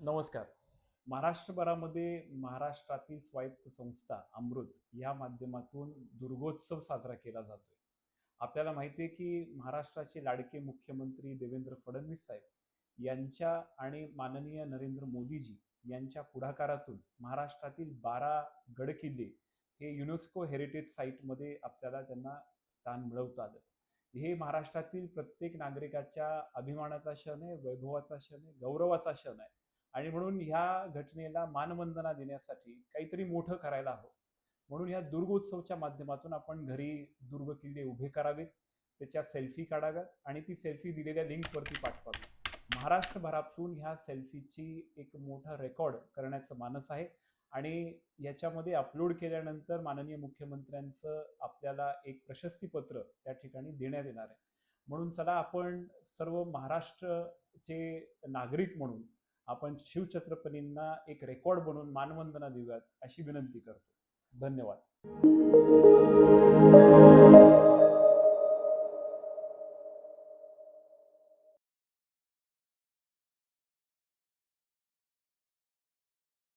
नमस्कार. महाराष्ट्रभरामध्ये महाराष्ट्रातील स्वायत्त संस्था अमृत या माध्यमातून दुर्गोत्सव साजरा केला जातोय. आपल्याला माहिती आहे की महाराष्ट्राचे लाडके मुख्यमंत्री देवेंद्र फडणवीस साहेब यांच्या आणि माननीय नरेंद्र मोदीजी यांच्या पुढाकारातून महाराष्ट्रातील बारा गडकिल्ले हे युनेस्को हेरिटेज साईटमध्ये आपल्याला त्यांना स्थान मिळवता आलं. हे महाराष्ट्रातील प्रत्येक नागरिकाच्या अभिमानाचा क्षण आहे वैभवाचा क्षण आहे गौरवाचा क्षण आहे. आणि म्हणून ह्या घटनेला मानवंदना देण्यासाठी काहीतरी मोठं करायला हवं. म्हणून ह्या दुर्गोत्सवच्या माध्यमातून आपण घरी दुर्ग किल्ले उभे करावेत त्याच्या सेल्फी काढाव्यात आणि ती सेल्फी दिलेल्या लिंकवरती पाठवावी. महाराष्ट्रभरातून ह्या सेल्फीची एक मोठा रेकॉर्ड करण्याचं मानस आहे आणि याच्यामध्ये अपलोड केल्यानंतर माननीय मुख्यमंत्र्यांचं आपल्याला एक प्रशस्तीपत्र त्या ठिकाणी देण्यात येणार आहे. म्हणून चला आपण सर्व महाराष्ट्रचे नागरिक म्हणून आपण शिवछत्रपतींना एक रेकॉर्ड बनवून मानवंदना देऊयात अशी विनंती करतो. धन्यवाद.